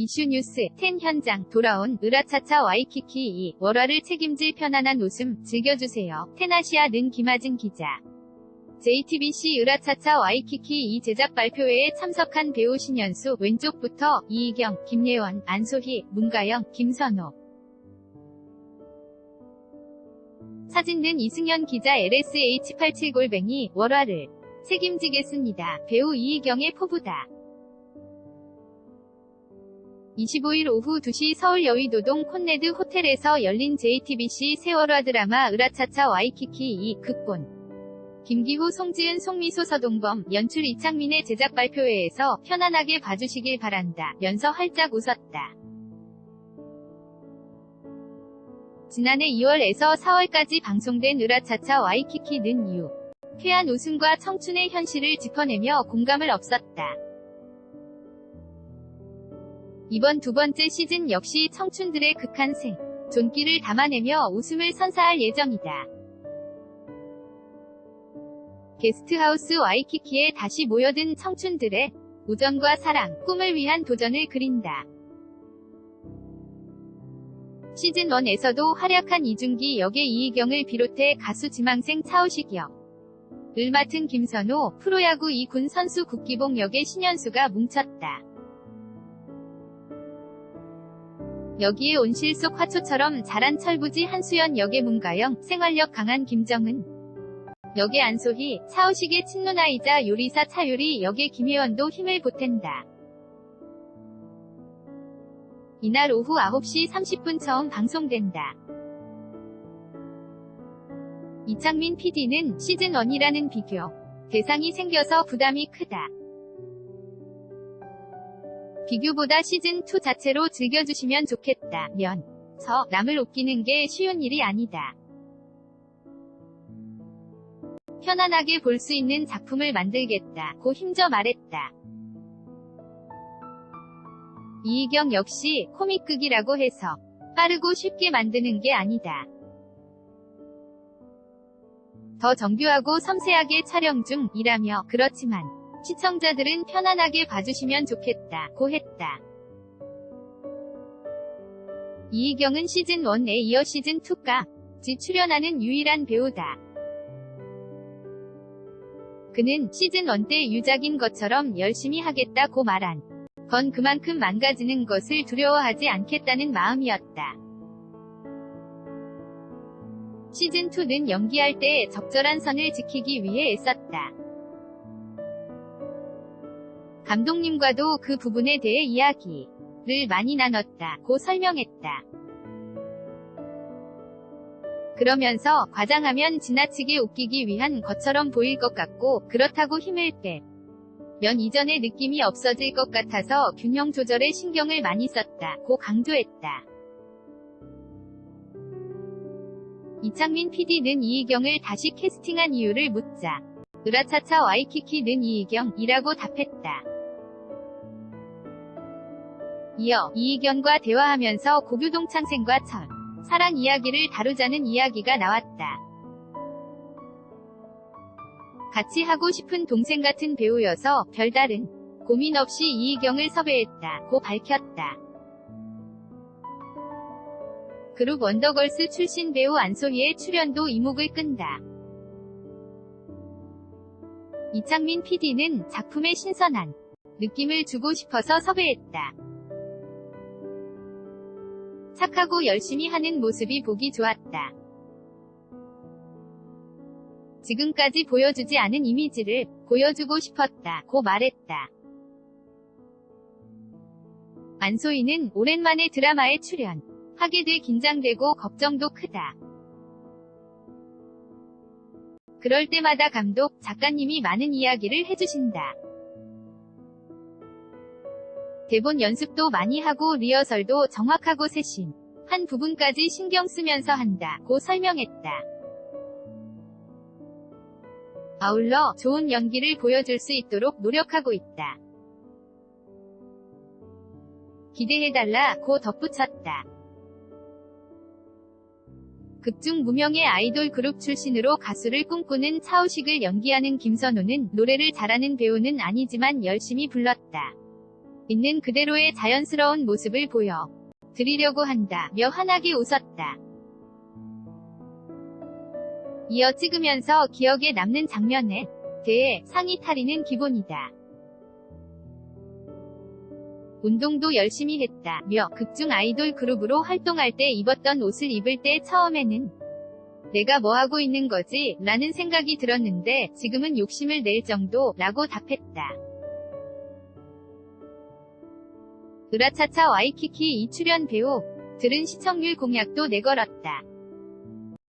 이슈 뉴스 10 현장 돌아온 으라차차 와이키키 2 월화를 책임질 편안한 웃음 즐겨주세요. 테나시아는 김하진 기자. JTBC 으라차차 와이키키 2 제작 발표회에 참석한 배우 신현수 왼쪽부터 이희경, 김예원, 안소희, 문가영, 김선호. 사진은 이승현 기자 LSH87골뱅이 월화를 책임지겠습니다. 배우 이희경의 포부다. 25일 오후 2시 서울 여의도동 콘레드 호텔에서 열린 JTBC 세월화 드라마 으라차차 와이키키 2 극본 김기후 송지은 송미소 서동범 연출 이창민의 제작 발표회에서 편안하게 봐주시길 바란다 면서 활짝 웃었다. 지난해 2월에서 4월까지 방송된 으라차차 와이키키는 이후 쾌한 웃음과 청춘의 현실을 짚어내며 공감을 없었다. 이번 두 번째 시즌 역시 청춘들의 극한 생, 존기를 담아내며 웃음을 선사할 예정이다. 게스트하우스 와이키키에 다시 모여든 청춘들의 우정과 사랑, 꿈을 위한 도전을 그린다. 시즌1에서도 활약한 이준기 역의 이희경을 비롯해 가수 지망생 차우식 역, 을 맡은 김선호, 프로야구 2군 선수 국기봉 역의 신현수가 뭉쳤다. 여기에 온실 속 화초처럼 자란 철부지 한수연 역의 문가영, 생활력 강한 김정은, 역의 안소희, 차우식의 친누나이자 요리사 차유리 역의 김혜원도 힘을 보탠다. 이날 오후 9시 30분 처음 방송된다. 이창민 PD는 시즌1이라는 비교, 대상이 생겨서 부담이 크다. 비교보다 시즌2 자체로 즐겨주시면 좋겠다. 면, 저, 남을 웃기는 게 쉬운 일이 아니다. 편안하게 볼 수 있는 작품을 만들겠다. 고 힘줘 말했다. 이희경 역시 코믹극이라고 해서 빠르고 쉽게 만드는 게 아니다. 더 정교하고 섬세하게 촬영 중이라며 그렇지만 시청자들은 편안하게 봐주시면 좋겠다 고 했다. 이희경은 시즌1에 이어 시즌2까지 출연하는 유일한 배우다. 그는 시즌1 때 유작인 것처럼 열심히 하겠다고 말한 건 그만큼 망가지는 것을 두려워하지 않겠다는 마음이었다. 시즌2는 연기할 때 적절한 선을 지키기 위해 애썼다. 감독님과도 그 부분에 대해 이야기를 많이 나눴다. 고 설명했다. 그러면서 과장하면 지나치게 웃기기 위한 것처럼 보일 것 같고 그렇다고 힘을 빼면 이전의 느낌이 없어질 것 같아서 균형 조절에 신경을 많이 썼다. 고 강조했다. 이창민 PD는 이희경을 다시 캐스팅한 이유를 묻자 으라차차 와이키키는 이희경이라고 답했다. 이어 이희경과 대화하면서 고교동 창생과 첫 사랑 이야기를 다루자는 이야기가 나왔다. 같이 하고 싶은 동생 같은 배우여서 별다른 고민 없이 이희경을 섭외했다. 고 밝혔다. 그룹 원더걸스 출신 배우 안소희의 출연도 이목을 끈다. 이창민 PD는 작품에 신선한 느낌을 주고 싶어서 섭외했다. 착하고 열심히 하는 모습이 보기 좋았다. 지금까지 보여주지 않은 이미지를 보여주고 싶었다. 고 말했다. 안소희는 오랜만에 드라마에 출연. 하게 돼 긴장되고 걱정도 크다. 그럴 때마다 감독, 작가님이 많은 이야기를 해주신다. 대본 연습도 많이 하고 리허설도 정확하고 세심. 한 부분까지 신경 쓰면서 한다. 고 설명했다. 아울러 좋은 연기를 보여줄 수 있도록 노력하고 있다. 기대해달라. 고 덧붙였다. 극중 무명의 아이돌 그룹 출신으로 가수를 꿈꾸는 차우식을 연기하는 김선호는 노래를 잘하는 배우는 아니지만 열심히 불렀다. 있는 그대로의 자연스러운 모습을 보여 드리려고 한다며 환하게 웃었다. 이어 찍으면서 기억에 남는 장면에 대해 상의 탈의는 기본이다. 운동도 열심히 했다며 극중 아이돌 그룹으로 활동할 때 입었던 옷을 입을 때 처음에는 내가 뭐 하고 있는 거지? 라는 생각이 들었는데 지금은 욕심을 낼 정도 라고 답했다. 으라차차 와이키키 이 출연 배우 들은 시청률 공약도 내걸었다.